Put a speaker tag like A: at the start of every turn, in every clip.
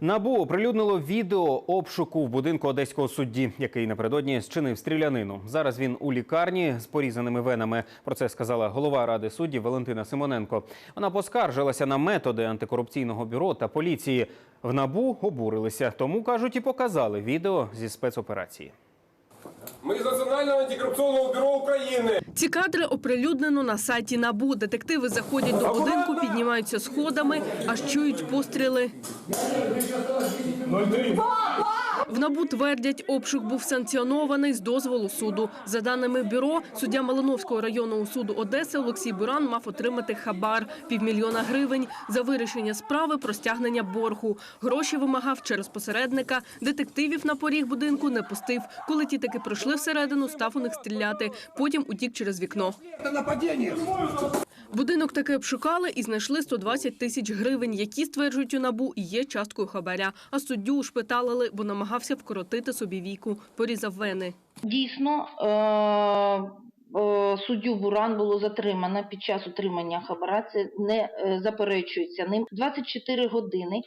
A: Набу оприлюднило відео обшуку в будинку одеського судді, який напередодні зчинив стрілянину. Зараз він у лікарні з порізаними венами. Про це сказала голова ради суддів Валентина Симоненко. Вона поскаржилася на методи антикорупційного бюро та поліції. В набу обурилися, тому кажуть і показали відео зі спецоперації.
B: Мы з Національного антикорупційного бюро України.
C: Ці кадри оприлюднено на сайті НАБУ. Детективи заходять до будинку, піднімаються сходами, аж чують постріли. В НАБУ твердять, обшук був санкціонований з дозволу суду. За даними бюро, суддя Малиновського районного суду Одеси Олексій Буран мав отримати хабар – півмільйона гривень за вирішення справи про стягнення боргу. Гроші вимагав через посередника. Детективів на поріг будинку не пустив. Коли ті таки пройшли всередину, став у них стріляти. Потім утік через вікно. Будинок таки обшукали і знайшли 120 тисяч гривень, які, стверджують у НАБУ, і є часткою хабаря. А суддю ушпиталили, бо намагався вкоротити собі віку, порізав вени.
D: Дійсно, е, е, суддю Буран було затримано під час отримання хабара. Це не е, заперечується ним. 24 години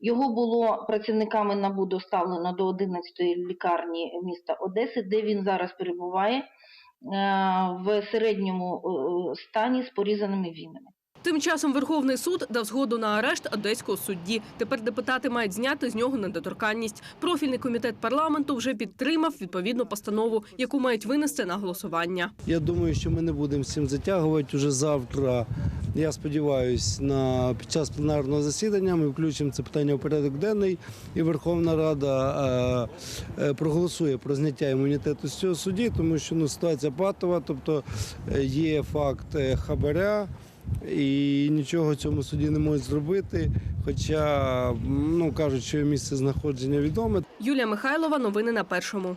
D: його було працівниками НАБУ доставлено до 11-ї лікарні міста Одеси, де він зараз перебуває в середньому е, стані з порізаними вінами.
C: Тим часом Верховний суд дав згоду на арешт одеського судді. Тепер депутати мають зняти з нього недоторканність. Профільний комітет парламенту вже підтримав відповідну постанову, яку мають винести на голосування.
E: Я думаю, що ми не будемо з цим затягувати уже завтра. Я сподіваюся, на під час пленарного засідання ми включимо це питання в порядок денний, і Верховна Рада е, е, проголосує про зняття імунітету з цього судді, тому що ну ситуація патова, тобто е, є факт е, хабаря. І нічого цьому суді не можуть зробити. Хоча ну кажуть, що місце знаходження відоме.
C: Юлія Михайлова. Новини на першому.